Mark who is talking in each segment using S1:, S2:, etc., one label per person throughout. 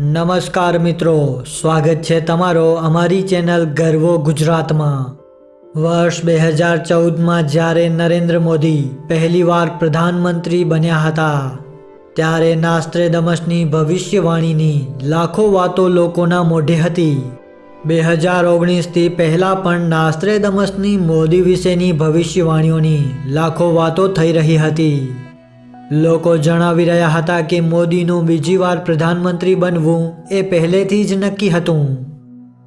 S1: નમસ્કાર મિત્રો, સ્વાગત છે તમારો અમારી ચેનલ ગર્વો ગુજરાતમાં. વર્ષ બે હજાર ચૌદમાં જ્યારે નરેન્દ્ર મોદી પહેલીવાર પ્રધાનમંત્રી બન્યા હતા, ત્યારે નાસ્ત્રેદમસની ભવિષ્યવાણીની લાખો વાતો લોકોના મોઢે હતી. બે હજાર ઓગણીસથી પહેલાં પણ નાસ્ત્રેદમસની મોદી વિશેની ભવિષ્યવાણીઓની લાખો વાતો થઈ રહી હતી. લોકો જણાવી રહ્યા હતા કે મોદીનું બીજી વાર પ્રધાનમંત્રી બનવું એ પહેલેથી જ નક્કી હતું.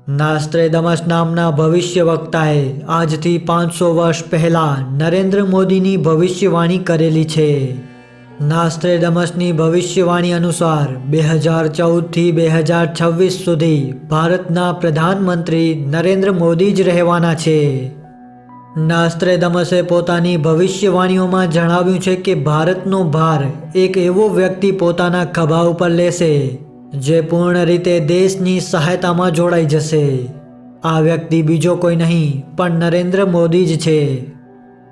S1: નાસ્ત્રેદમસ નામના ભવિષ્ય વક્તાએ આજથી પાંચસો વર્ષ પહેલા નરેન્દ્ર મોદીની ભવિષ્યવાણી કરેલી છે. નાસ્ત્રેદમસની ભવિષ્યવાણી અનુસાર બે હજાર ચૌદથી બે હજાર છવ્વીસ સુધી ભારતના પ્રધાનમંત્રી નરેન્દ્ર મોદી જ રહેવાના છે. નાસ્ત્રેદમસે પોતાની ભવિષ્યવાણીઓમાં જણાવ્યું છે કે ભારતનો ભાર એક એવો વ્યક્તિ પોતાના ખભા ઉપર લેશે, જે પૂર્ણ રીતે દેશની સહાયતામાં જોડાઈ જશે. આ વ્યક્તિ બીજો કોઈ નહીં, પણ નરેન્દ્ર મોદી જ છે.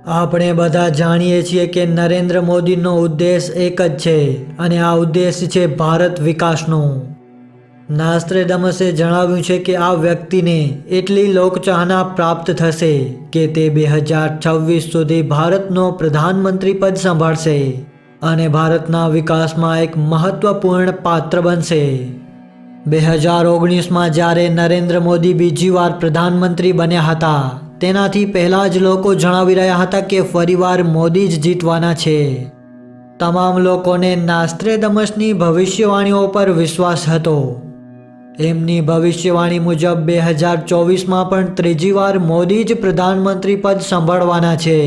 S1: આપણે બધા જાણીએ છીએ કે નરેન્દ્ર મોદીનો ઉદ્દેશ એક જ છે, અને આ ઉદ્દેશ છે ભારત વિકાસનો. નાસ્ત્રેડમસે જણાવ્યું છે કે આ વ્યક્તિને એટલી લોકચાહના પ્રાપ્ત થશે કે તે બે હજાર છવ્વીસ સુધી ભારતનો પ્રધાનમંત્રી પદ સંભાળશે અને ભારતના વિકાસમાં એક મહત્વપૂર્ણ પાત્ર બનશે. બે હજાર ઓગણીસમાં જ્યારે નરેન્દ્ર મોદી બીજી વાર પ્રધાનમંત્રી બન્યા હતા, તેનાથી પહેલાં જ લોકો જણાવી રહ્યા હતા કે ફરીવાર મોદી જ જીતવાના છે. તમામ લોકોને નાસ્ત્રેદમસની ભવિષ્યવાણીઓ પર વિશ્વાસ હતો. એમની ભવિષ્યવાણી મુજબ બે હજાર ચોવીસમાં પણ ત્રીજી વાર મોદી જ પ્રધાનમંત્રી પદ સંભાળવાના છે.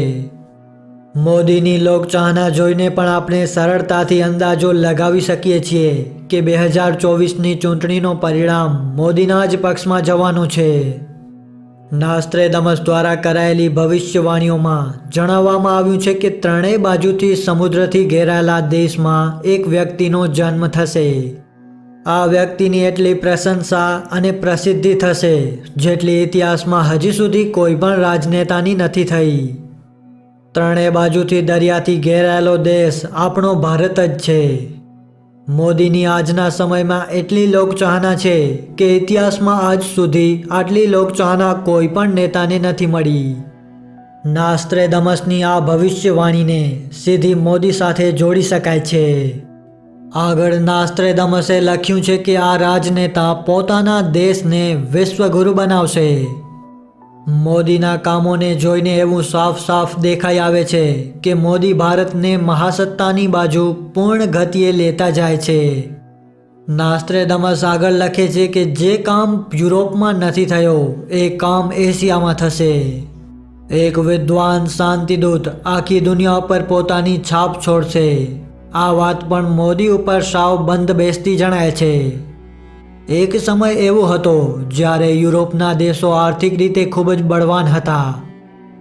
S1: મોદીની લોકચાહના જોઈને પણ આપણે સરળતાથી અંદાજો લગાવી શકીએ છીએ કે બે હજાર ચોવીસની ચૂંટણીનો પરિણામ મોદીના જ પક્ષમાં જવાનું છે. નાસ્ત્રેદમસ દ્વારા કરાયેલી ભવિષ્યવાણીઓમાં જણાવવામાં આવ્યું છે કે ત્રણેય બાજુથી સમુદ્રથી ઘેરાયેલા દેશમાં એક વ્યક્તિનો જન્મ થશે. આ વ્યક્તિની એટલી પ્રશંસા અને પ્રસિદ્ધિ થશે, જેટલી ઇતિહાસમાં હજી સુધી કોઈ પણ રાજનેતાની નથી થઈ. ત્રણેય બાજુથી દરિયાથી ઘેરાયેલો દેશ આપણો ભારત જ છે. મોદીની આજના સમયમાં એટલી લોકચાહના છે કે ઇતિહાસમાં આજ સુધી આટલી લોકચાહના કોઈ પણ નેતાને નથી મળી. નાસ્ત્રેદમસની આ ભવિષ્યવાણીને સીધી મોદી સાથે જોડી શકાય છે. આગળ નાસ્ત્રેદમસે લખ્યું છે કે આ રાજનેતા પોતાના દેશને વિશ્વગુરુ બનાવશે. મોદીના કામોને જોઈને એવું સાફ સાફ દેખાઈ આવે છે કે મોદી ભારતને મહાસત્તાની બાજુ પૂર્ણ ગતિએ લેતા જાય છે. નાસ્ત્રેદમસ આગળ લખે છે કે જે કામ યુરોપમાં નથી થયો, એ કામ એશિયામાં થશે. એક વિદ્વાન શાંતિદૂત આખી દુનિયા પર પોતાની છાપ છોડશે. આ વાત પણ મોદી ઉપર સાવ બંધ બેસતી જણાય છે. એક સમય એવો હતો જ્યારે યુરોપના દેશો આર્થિક રીતે ખૂબ જ બળવાન હતા.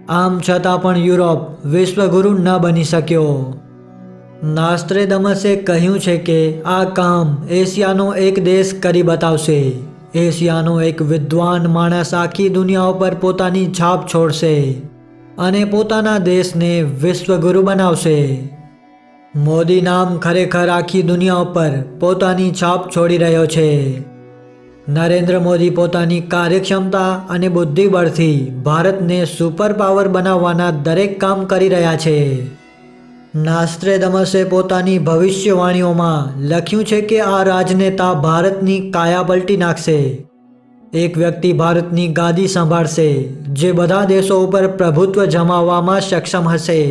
S1: આમ છતાં પણ યુરોપ વિશ્વગુરુ ન બની શક્યો. નાસ્ત્રેદમસે કહ્યું છે કે આ કામ એશિયાનો એક દેશ કરી બતાવશે. એશિયાનો એક વિદ્વાન માણસ આખી દુનિયા ઉપર પોતાની છાપ છોડશે અને પોતાના દેશને વિશ્વગુરુ બનાવશે. મોદી નામ ખરેખર આખી દુનિયા ઉપર પોતાની છાપ છોડી રહ્યો છે. નરેન્દ્ર મોદી પોતાની કાર્યક્ષમતા અને બુદ્ધિબળથી ભારતને સુપર પાવર બનાવવાના દરેક કામ કરી રહ્યા છે. નાસ્ત્રેદમસે પોતાની ભવિષ્યવાણીઓમાં લખ્યું છે કે આ રાજનેતા ભારતની કાયા પલટી નાખશે. એક વ્યક્તિ ભારતની ગાદી સંભાળશે, જે બધા દેશો ઉપર પ્રભુત્વ જમાવવામાં સક્ષમ હશે.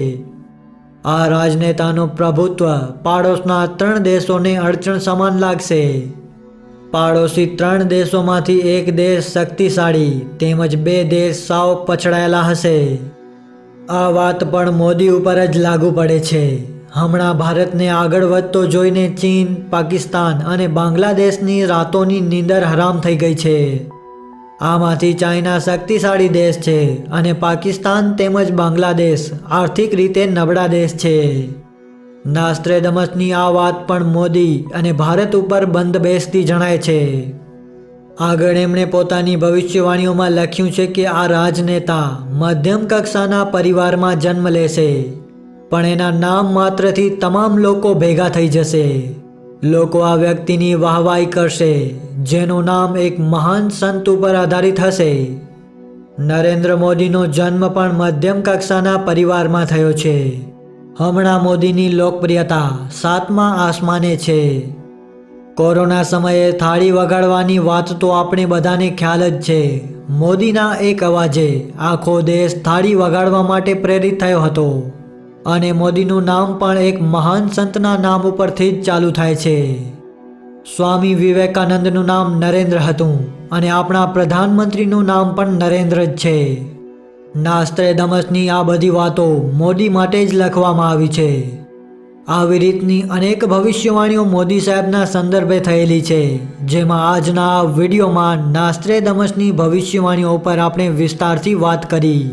S1: આ રાજનેતાનું પ્રભુત્વ પાડોશના ત્રણ દેશોને અડચણ સમાન લાગશે. પાડોશી ત્રણ દેશોમાંથી એક દેશ શક્તિશાળી તેમજ બે દેશ સાવ પછડાયેલા હશે. આ વાત પણ મોદી ઉપર જ લાગુ પડે છે. હમણાં ભારતને આગળ વધતો જોઈને ચીન, પાકિસ્તાન અને બાંગ્લાદેશની રાતોની નીંદર હરામ થઈ ગઈ છે. આમાંથી ચાઇના શક્તિશાળી દેશ છે અને પાકિસ્તાન તેમજ બાંગ્લાદેશ આર્થિક રીતે નબળા દેશ છે. નાસ્ત્રેદમસની આ વાત પણ મોદી અને ભારત ઉપર બંધ બેસતી જણાય છે. આગળ એમણે પોતાની ભવિષ્યવાણીઓમાં લખ્યું છે કે આ રાજનેતા મધ્યમ કક્ષાના પરિવારમાં જન્મ લેશે, પણ એના નામ માત્રથી તમામ લોકો ભેગા થઈ જશે. લોકો આ વ્યક્તિની વાહવાઈ કરશે, જેનું નામ એક મહાન સંત ઉપર આધારિત હશે. નરેન્દ્ર મોદીનો જન્મ પણ મધ્યમ કક્ષાના પરિવારમાં થયો છે. હમણાં મોદીની લોકપ્રિયતા સાતમા આસમાને છે. કોરોના સમયે થાળી વગાડવાની વાત તો આપણે બધાને ખ્યાલ જ છે. મોદીના એક અવાજે આખો દેશ થાળી વગાડવા માટે પ્રેરિત થયો હતો. અને મોદીનું નામ પણ એક મહાન સંતના નામ ઉપરથી જ ચાલુ થાય છે. સ્વામી વિવેકાનંદનું નામ નરેન્દ્ર હતું અને આપણા પ્રધાનમંત્રીનું નામ પણ નરેન્દ્ર જ છે. નાસ્ત્રે દમસની આ બધી વાતો મોદી માટે જ લખવામાં આવી છે. આવી રીતની અનેક ભવિષ્યવાણીઓ મોદી સાહેબના સંદર્ભે થયેલી છે, જેમાં આજના આ વિડીયોમાં નાસ્ત્રે દમસની ભવિષ્યવાણીઓ પર આપણે વિસ્તારથી વાત કરી.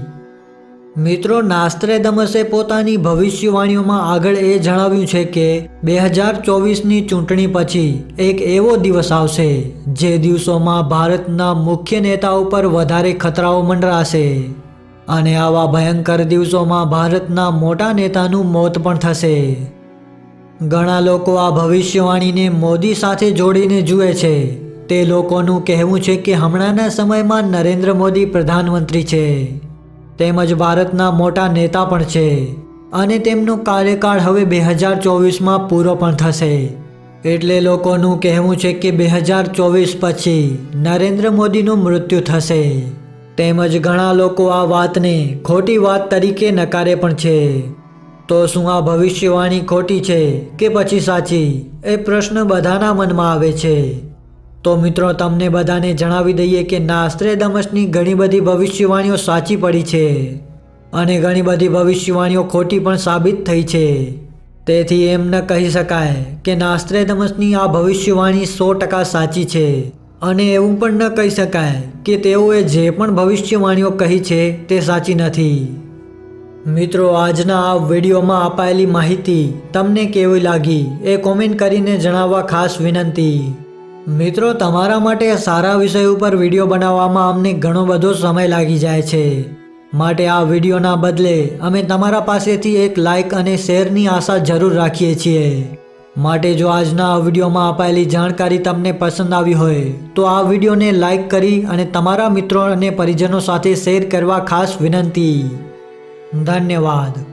S1: મિત્રો નાસ્ત્રે દમસે પોતાની ભવિષ્યવાણીઓમાં આગળ એ જણાવ્યું છે કે બે હજાર ચોવીસની ચૂંટણી પછી એક એવો દિવસ આવશે જે દિવસોમાં ભારતના મુખ્ય નેતા ઉપર વધારે ખતરાઓ મંડરાશે. અને આવા ભયંકર દિવસોમાં ભારતના મોટા નેતાનું મોત પણ થશે. ઘણા લોકો આ ભવિષ્યવાણીને મોદી સાથે જોડીને જુએ છે. તે લોકોનું કહેવું છે કે હમણાંના સમયમાં નરેન્દ્ર મોદી પ્રધાનમંત્રી છે. તેમજ ભારતના મોટા નેતા પણ છે અને તેમનો કાર્યકાળ હવે બે હજાર ચોવીસમાં પૂરો પણ થશે. એટલે લોકોનું કહેવું છે કે બે હજાર ચોવીસ પછી નરેન્દ્ર મોદીનું મૃત્યુ થશે. તેમજ ઘણા લોકો આ વાતને ખોટી વાત તરીકે નકારે પણ છે. તો શું આ ભવિષ્યવાણી ખોટી છે કે પછી સાચી? એ પ્રશ્ન બધાના મનમાં આવે છે. તો મિત્રો, તમને બધાને જણાવી દઈએ કે નાસ્ત્રે દમસની ઘણી બધી ભવિષ્યવાણીઓ સાચી પડી છે અને ઘણી બધી ભવિષ્યવાણીઓ ખોટી પણ સાબિત થઈ છે. તેથી એમ ન કહી શકાય કે નાસ્ત્રે દમસની આ ભવિષ્યવાણી સો ટકા સાચી છે. અને એવું પણ ન કહી શકાય કે તેઓએ જે પણ ભવિષ્યવાણીઓ કહી છે તે સાચી નથી. મિત્રો, આજના આ વિડીયોમાં અપાયેલી માહિતી તમને કેવી લાગી એ કોમેન્ટ કરીને જણાવવા ખાસ વિનંતી. મિત્રો, તમારા માટે સારા વિષય ઉપર વીડિયો બનાવવામાં અમને ઘણો બધો સમય લાગી જાય છે. માટે આ વિડીયોના બદલે અમે તમારા પાસેથી એક લાઇક અને શેરની આશા જરૂર રાખીએ છીએ. માટે જો આજના આ વિડીયોમાં અપાયેલી જાણકારી તમને પસંદ આવી હોય, તો આ વિડીયોને લાઇક કરી અને તમારા મિત્રો અને પરિજનો સાથે શેર કરવા ખાસ વિનંતી. ધન્યવાદ.